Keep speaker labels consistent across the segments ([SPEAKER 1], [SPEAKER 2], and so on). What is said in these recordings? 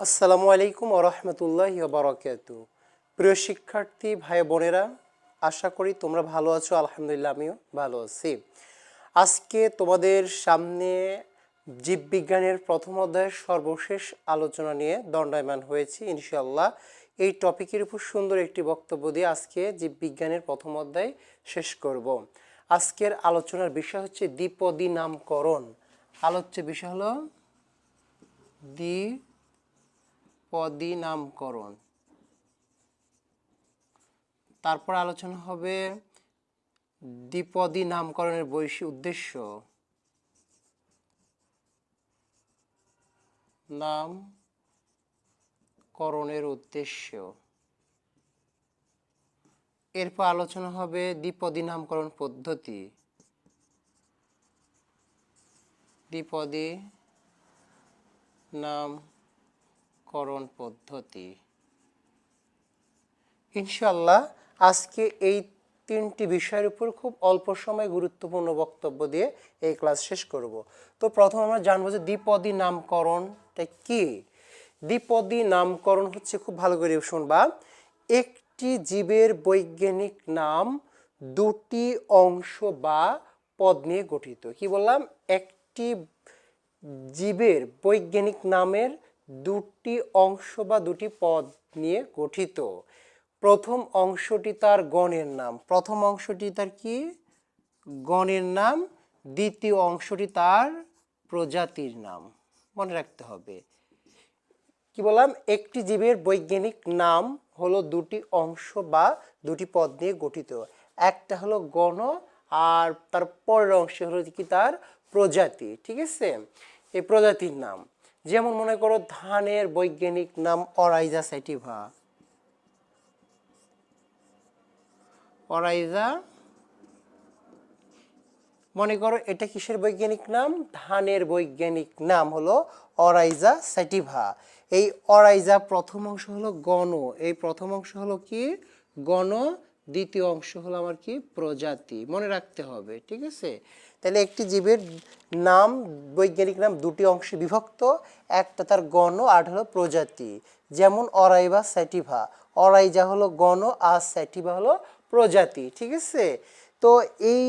[SPEAKER 1] আসসালামু আলাইকুম ওরহমতুল্লাহ বারকাত প্রিয় শিক্ষার্থী, ভাই, বোনেরা, আশা করি তোমরা ভালো আছো, আলহামদুলিল্লাহ আমিও ভালো আছি। আজকে তোমাদের সামনে জীববিজ্ঞানের প্রথম অধ্যায়ের সর্বশেষ আলোচনা নিয়ে দণ্ডায়মান হয়েছি ইনশাল্লাহ এই টপিকের উপর সুন্দর একটি বক্তব্য দিয়ে আজকে জীববিজ্ঞানের প্রথম অধ্যায় শেষ করব। আজকের আলোচনার বিষয় হচ্ছে দ্বিপদী নামকরণ। আলোচ্য বিষয় হলো দ্বি পদী নামকরণ তারপর আলোচনা হবে দ্বিপদী নামকরণের বৈশি উদ্দেশ্য। নাম করণের উদ্দেশ্য। এরপর আলোচনা হবে দ্বিপদী নামকরণ পদ্ধতি। দ্বিপদী নাম করণ পদ্ধতি। ইনশাল্লাহ আজকে এই তিনটি বিষয়ের উপর খুব অল্প সময় গুরুত্বপূর্ণ বক্তব্য দিয়ে এই ক্লাস শেষ করব। তো প্রথম আমরা জানব যে দ্বিপদী নামকরণটা কি? দ্বিপদী নামকরণ হচ্ছে খুব ভালো করে শুনবা। একটি জীবের বৈজ্ঞানিক নাম দুটি অংশ বা পদ নিয়ে গঠিত। কি বললাম? একটি জীবের বৈজ্ঞানিক নামের দুটি অংশ বা দুটি পদ নিয়ে গঠিত। প্রথম অংশটি তার গণের নাম। প্রথম অংশটি তার কি? গণের নাম। দ্বিতীয় অংশটি তার প্রজাতির নাম। মনে রাখতে হবে। কি বললাম? একটি জীবের বৈজ্ঞানিক নাম হলো দুটি অংশ বা দুটি পদ নিয়ে গঠিত। একটা হলো গণ আর তার পরের অংশ হলো কি? তার প্রজাতি। ঠিক আছে? এই প্রজাতির নাম। যেমন মনে করো ধানের বৈজ্ঞানিক নাম অরাইজা স্যাটিভা অরাইজা, মনে করো এটা কিসের বৈজ্ঞানিক নাম? ধানের বৈজ্ঞানিক নাম হলো অরাইজা স্যাটিভা এই অরাইজা প্রথম অংশ হলো গণ। এই প্রথম অংশ হলো কি? গণ। দ্বিতীয় অংশ হলো আমার কি? প্রজাতি। মনে রাখতে হবে, ঠিক আছে? তাহলে একটি জীবের নাম, বৈজ্ঞানিক নাম দুটি অংশে বিভক্ত, একটা তার গণ, আর হলো প্রজাতি। যেমন অরাইবা স্যাটিভা। অরাইজা হলো গণ, আর স্যাটিভা হলো প্রজাতি, ঠিক আছে? তো এই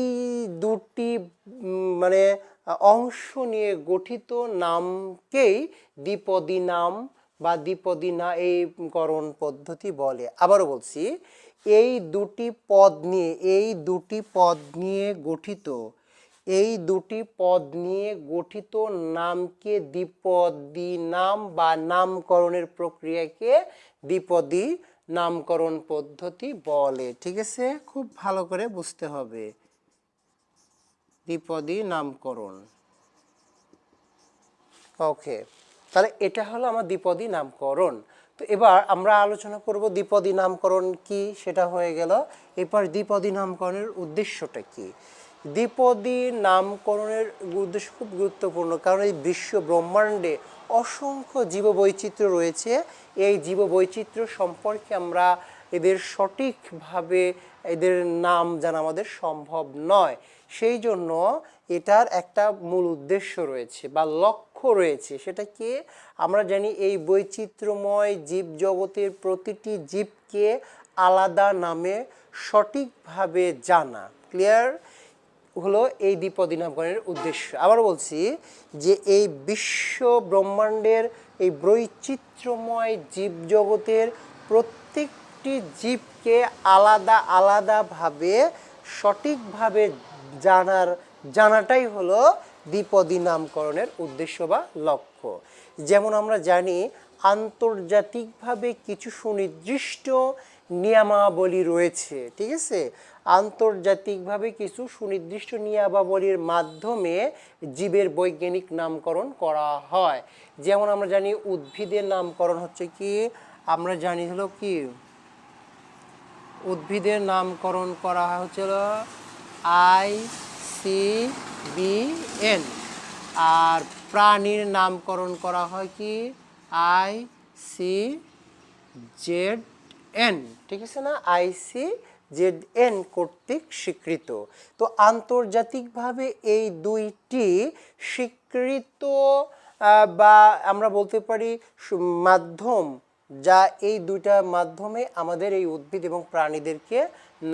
[SPEAKER 1] দুটি মানে অংশ নিয়ে গঠিত নামকেই দ্বিপদী নাম বা দ্বিপদী না, এই করণ পদ্ধতি বলে। আবারও বলছি, এই দুটি পদ নিয়ে, এই দুটি পদ নিয়ে গঠিত এই দুটি পদ নিয়ে গঠিত নামকে দ্বিপদী নাম বা নামকরণের প্রক্রিয়াকে দ্বিপদী নামকরণ পদ্ধতি বলে। ঠিক আছে? খুব ভালো করে বুঝতে হবে। দ্বিপদী নামকরণ। ওকে, তাহলে এটা হলো আমার দ্বিপদী নামকরণ। তো এবার আমরা আলোচনা করব দ্বিপদী নামকরণ কি, সেটা হয়ে গেল। এরপর দ্বিপদী নামকরণের উদ্দেশ্যটা কি? দ্বিপদী নামকরণের উদ্দেশ্য খুব গুরুত্বপূর্ণ, কারণ এই বিশ্ব ব্রহ্মাণ্ডে অসংখ্য জীববৈচিত্র্য রয়েছে। এই জীববৈচিত্র্য সম্পর্কে আমরা এদের সঠিকভাবে, এদের নাম জানা আমাদের সম্ভব নয়। সেই জন্য এটার একটা মূল উদ্দেশ্য রয়েছে বা লক্ষ্য রয়েছে। সেটা কি আমরা জানি এই বৈচিত্র্যময় জীবজগতের প্রতিটি জীবকে আলাদা নামে সঠিকভাবে জানা। ক্লিয়ার? হলো এই দ্বিপদী নামকরণের উদ্দেশ্য। আবার বলছি যে এই বিশ্ব ব্রহ্মাণ্ডের এই বৈচিত্র্যময় জীবজগতের প্রত্যেকটি জীবকে আলাদা আলাদাভাবে সঠিকভাবে জানার, জানাটাই হলো দ্বিপদী নামকরণের উদ্দেশ্য বা লক্ষ্য। যেমন আমরা জানি, আন্তর্জাতিকভাবে কিছু সুনির্দিষ্ট নিয়মাবলী রয়েছে, ঠিক আছে? আন্তর্জাতিকভাবে কিছু সুনির্দিষ্ট নিয়মাবলীর মাধ্যমে জীবের বৈজ্ঞানিক নামকরণ করা হয়। যেমন আমরা জানি উদ্ভিদের নামকরণ হচ্ছে কি? আমরা জানি হলো কি? উদ্ভিদের নামকরণ করা হচ্ছিল আই সি বি এন। আর প্রাণীর নামকরণ করা হয় কি? I C Z N. ঠিক আছে না? আইসি জেড এন কর্তৃক স্বীকৃত। তো আন্তর্জাতিকভাবে এই দুইটি স্বীকৃত বা আমরা বলতে পারি মাধ্যম, যা এই দুইটা মাধ্যমে আমাদের এই উদ্ভিদ এবং প্রাণীদেরকে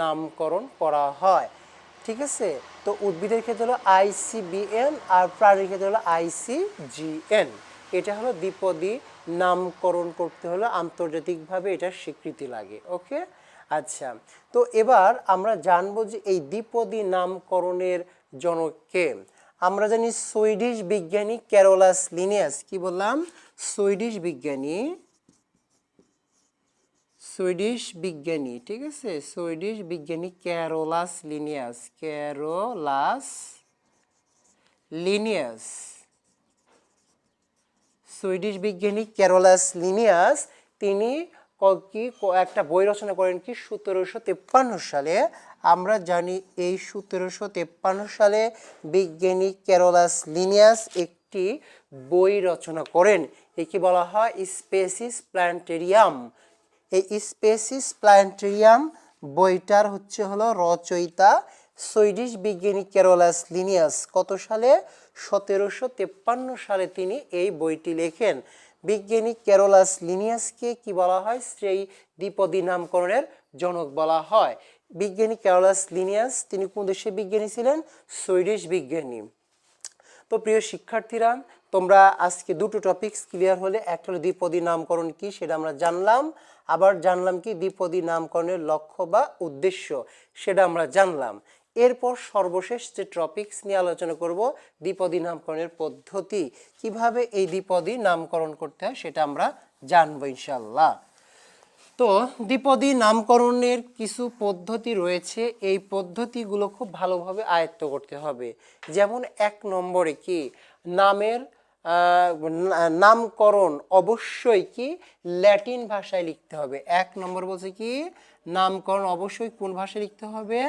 [SPEAKER 1] নামকরণ করা হয়। ঠিক আছে? তো উদ্ভিদের ক্ষেত্রে হলো আইসিবিএন আর প্রাণীর ক্ষেত্রে হলো আইসিজিএন এটা হলো দ্বিপদী নামকরণ করতে হলে আন্তর্জাতিকভাবে এটার স্বীকৃতি লাগে। ওকে? আচ্ছা তো এবার আমরা জানব যে এই দ্বিপদী নামকরণের জনককে আমরা জানি সুইডিশ বিজ্ঞানী ক্যারোলাস লিনিয়াস। কি বললাম? সুইডিশ বিজ্ঞানী। সুইডিশ বিজ্ঞানী, ঠিক আছে? সুইডিশ বিজ্ঞানী Carolus Linnaeus Carolus Linnaeus. Swedish বিজ্ঞানী ক্যারোলাস লিনিয়াস, তিনি ক- একটা বই রচনা করেন কি, সতেরোশো তেপ্পান্ন সালে। আমরা জানি এই সতেরোশো তেপ্পান্ন সালে বিজ্ঞানী ক্যারোলাস লিনিয়াস একটি বই রচনা করেন। একে বলা হয় স্পেসিস প্ল্যান্টেরিয়াম। এই স্পেসিস প্ল্যান্টেরিয়াম বইটার হচ্ছে হলো রচয়িতা সুইডিশ বিজ্ঞানী ক্যারোলাস লিনিয়াস। কত সালে? সতেরোশো তেপ্পান্ন সালে তিনি এই বইটি লেখেন। বিজ্ঞানী ক্যারোলাস লিনিয়াসকে কি বলা হয়? সেই দ্বিপদী নামকরণের জনক বলা হয়। বিজ্ঞানী ক্যারোলাস লিনিয়াস, তিনি কোন দেশের বিজ্ঞানী ছিলেন? সুইডিশ বিজ্ঞানী। তো প্রিয় শিক্ষার্থীরা, তোমরা আজকে দুটো টপিকস ক্লিয়ার হলে, একটা হলো দ্বিপদী নামকরণ কি, সেটা আমরা জানলাম। আবার জানলাম কি দ্বিপদী নামকরণের লক্ষ্য বা উদ্দেশ্য, সেটা আমরা জানলাম। এরপর সর্বশেষ যে টপিকস নিয়ে আলোচনা করব, দ্বিপদী নামকরণের পদ্ধতি। কীভাবে এই দ্বিপদী নামকরণ করতে হয় সেটা আমরা জানব ইনশাল্লাহ তো দ্বিপদী নামকরণের কিছু পদ্ধতি রয়েছে। এই পদ্ধতিগুলো খুব ভালোভাবে আয়ত্ত করতে হবে। যেমন এক নম্বরে কি, নামের নামকরণ অবশ্যই কি, ল্যাটিন ভাষায় লিখতে হবে। এক নম্বর বলছে কি, নামকরণ অবশ্যই কোন ভাষায় লিখতে হবে?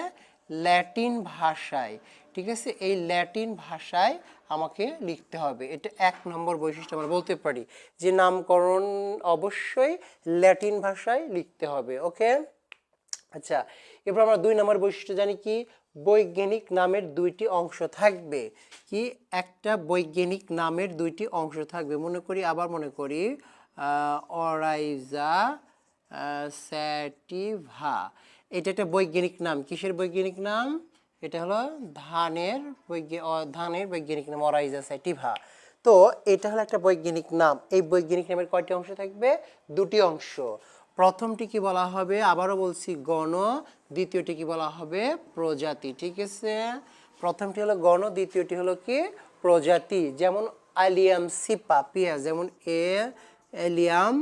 [SPEAKER 1] ল্যাটিন ভাষায়, ঠিক আছে? এই ল্যাটিন ভাষায় আমাকে লিখতে হবে। এটা এক নম্বর বৈশিষ্ট্য আমরা বলতে পারি যে নামকরণ অবশ্যই ল্যাটিন ভাষায় লিখতে হবে, ওকে? আচ্ছা এরপর আমরা দুই নম্বর বৈশিষ্ট্য জানি কি? বৈজ্ঞানিক নামের দুইটি অংশ থাকবে। কি? একটা বৈজ্ঞানিক নামের দুইটি অংশ থাকবে। মনে করি, আবার মনে করি অরাইজা স্যাটিভা। এটা একটা বৈজ্ঞানিক নাম। কিসের বৈজ্ঞানিক নাম? এটা হলো ধানের ধানের বৈজ্ঞানিক নাম, অরাইজা স্যাটিভা তো এটা হলো একটা বৈজ্ঞানিক নাম। এই বৈজ্ঞানিক নামের কয়টি অংশ থাকবে? দুটি অংশ। প্রথমটি কি বলা হবে? আবারও বলছি, গণ। দ্বিতীয়টি কি বলা হবে? প্রজাতি। ঠিক আছে? প্রথমটি হলো গণ, দ্বিতীয়টি হলো কি? প্রজাতি। যেমন আলিয়াম সিপা পিয়া যেমন এ এলিয়াম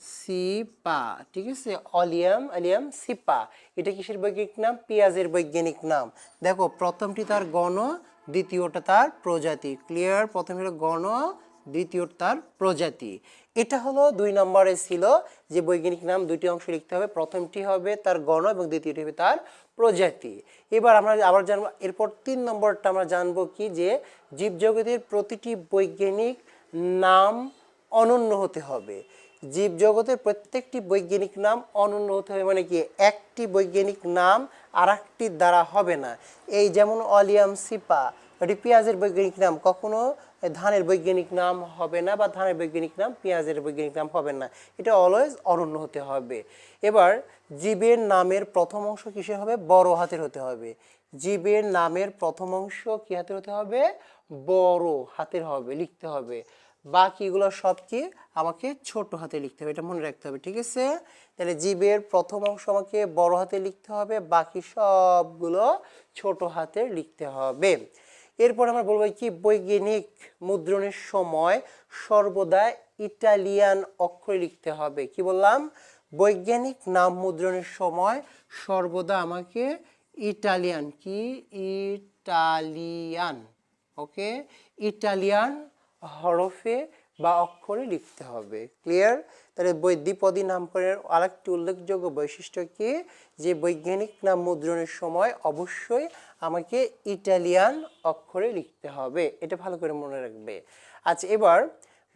[SPEAKER 1] সিপা, ঠিক আছে? Allium allium cepa. এটা কিসের বৈজ্ঞানিক নাম? পেঁয়াজের বৈজ্ঞানিক নাম। দেখো, প্রথমটি তার গণ, দ্বিতীয়টা তার প্রজাতি। ক্লিয়ার? প্রথম হলো গণ দ্বিতীয় তার প্রজাতি। এটা হলো দুই নম্বরে ছিল যে বৈজ্ঞানিক নাম, দুইটি অংশ লিখতে হবে। প্রথমটি হবে তার গণ এবং দ্বিতীয়টি হবে তার প্রজাতি। এবার আমরা আবার জানব, এরপর তিন নম্বরটা আমরা জানব কি যে জীবজগতের প্রতিটি বৈজ্ঞানিক নাম অনন্য হতে হবে। জীবজগতের প্রত্যেকটি বৈজ্ঞানিক নাম অনন্য হতে হবে। মানে কি, একটি বৈজ্ঞানিক নাম আর দ্বারা হবে না। এই যেমন অলিয়াম সিপা, এটি পেঁয়াজের বৈজ্ঞানিক নাম। কখনো ধানের বৈজ্ঞানিক নাম হবে না বা ধানের বৈজ্ঞানিক নাম পেঁয়াজের বৈজ্ঞানিক নাম হবে না। এটা অলওয়েজ অনন্য হতে হবে। এবার জীবের নামের প্রথম অংশ কিসের হবে? বড় হাতের হতে হবে। জীবের নামের প্রথম অংশ কি হাতের হতে হবে? বড় হাতের হবে, লিখতে হবে। বাকিগুলো সব কি আমাকে ছোট হাতে লিখতে হবে, এটা মনে রাখতে হবে, ঠিক আছে? তাহলে জীবের প্রথম অংশ আমাকে বড় হাতে লিখতে হবে, বাকি সবগুলো ছোট হাতে লিখতে হবে। এরপর আমরা বলব কি? বৈজ্ঞানিক মুদ্রণের সময় সর্বদা ইটালিয়ান অক্ষরে লিখতে হবে, কি বললাম? বৈজ্ঞানিক নাম মুদ্রণের সময় সর্বদা আমাকে ইটালিয়ান, কি? ইটালিয়ান, ওকে? ইটালিয়ান হরফে বা অক্ষরে লিখতে হবে। ক্লিয়ার তাহলে বৈ দ্বিপদী নামকরণের আরেকটি উল্লেখযোগ্য বৈশিষ্ট্য কি? যে বৈজ্ঞানিক নাম মুদ্রণের সময় অবশ্যই আমাকে ইটালিয়ান অক্ষরে লিখতে হবে। এটা ভালো করে মনে রাখবে। আচ্ছা এবার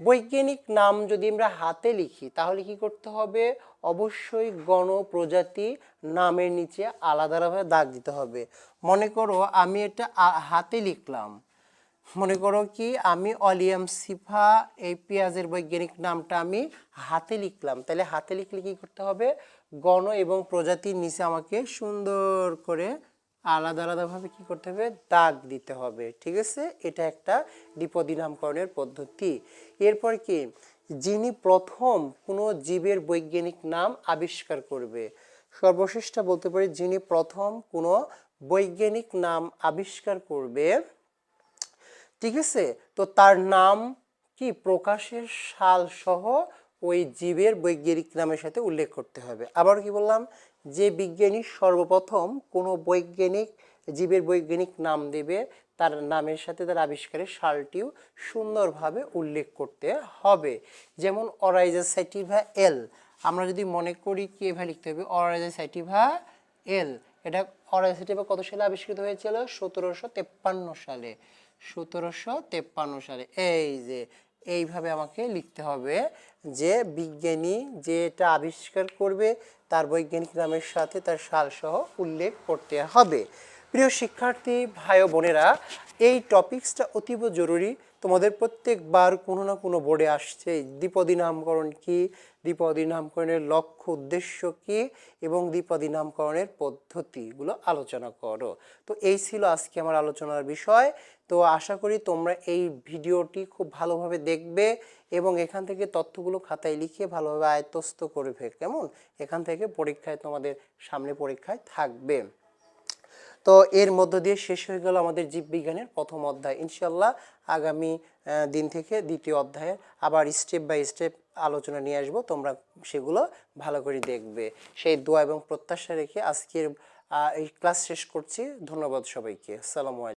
[SPEAKER 1] বৈজ্ঞানিক নাম যদি আমরা হাতে লিখি, তাহলে কি করতে হবে? অবশ্যই গণ প্রজাতি নামের নিচে আলাদাভাবে দাগ দিতে হবে। মনে করো আমি এটা হাতে লিখলাম। মনে করো কি, আমি অলিয়াম সিফা, এই পেঁয়াজের বৈজ্ঞানিক নামটা আমি হাতে লিখলাম। তাহলে হাতে লিখলে কি করতে হবে? গণ এবং প্রজাতির নিচে আমাকে সুন্দর করে আলাদা আলাদাভাবে কি করতে হবে? দাগ দিতে হবে, ঠিক আছে? এটা একটা দ্বিপদী নামকরণের পদ্ধতি। এরপর কি, যিনি প্রথম কোনো জীবের বৈজ্ঞানিক নাম আবিষ্কার করবে সর্বশেষটা বলতে পারি যিনি প্রথম কোনো বৈজ্ঞানিক নাম আবিষ্কার করবে ঠিক আছে? তো তার নাম কি? প্রকাশের সাল সহ ওই জীবের বৈজ্ঞানিক নামের সাথে উল্লেখ করতে হবে। আবার কি বললাম? যে বিজ্ঞানী সর্বপ্রথম কোনো বৈজ্ঞানিক, জীবের বৈজ্ঞানিক নাম দেবে, তার নামের সাথে তার আবিষ্কারের সালটিও সুন্দরভাবে উল্লেখ করতে হবে। যেমন অরাইজা সাইটিভা এল। আমরা যদি মনে করি কি এভাবে লিখতে হবে? অরাইজা সাইটিভা এল। এটা অরাইজা সাইটিভা কত সালে আবিষ্কৃত হয়েছিল? সতেরোশো তেপ্পান্ন সালে। সতেরোশো তেপ্পান্ন সালে। এই যে, এইভাবে আমাকে লিখতে হবে যে বিজ্ঞানী যেটা আবিষ্কার করবে তার বৈজ্ঞানিক নামের সাথে তার সালসহ উল্লেখ করতে হবে। প্রিয় শিক্ষার্থী, ভাই বোনেরা, এই টপিকসটা অতীব জরুরি। তোমাদের প্রত্যেকবার কোনো না কোনো বোর্ডে আসছে। দ্বিপদী নামকরণ কি? দ্বিপদী নামকরণের লক্ষ্য, উদ্দেশ্য কি? এবং দ্বিপদী নামকরণের পদ্ধতিগুলো আলোচনা করো। তো এই ছিল আজকে আমার আলোচনার বিষয়। তো আশা করি তোমরা এই ভিডিওটি খুব ভালোভাবে দেখবে এবং এখান থেকে তথ্যগুলো খাতায় লিখে ভালোভাবে আয়ত্তস্ত করবে কেমন? এখান থেকে পরীক্ষায় তোমাদের সামনে পরীক্ষায় থাকবে। তো এর মধ্য দিয়ে শেষ হয়ে গেল আমাদের জীববিজ্ঞানের প্রথম অধ্যায়। ইনশাল্লাহ আগামী দিন থেকে দ্বিতীয় অধ্যায়ে আবার স্টেপ বাই স্টেপ আলোচনা নিয়ে আসব। তোমরা সেগুলো ভালো করে দেখবে। সেই দোয়া এবং প্রত্যাশা রেখে আজকের এই ক্লাস শেষ করছি। ধন্যবাদ সবাইকে। আলাইকুম।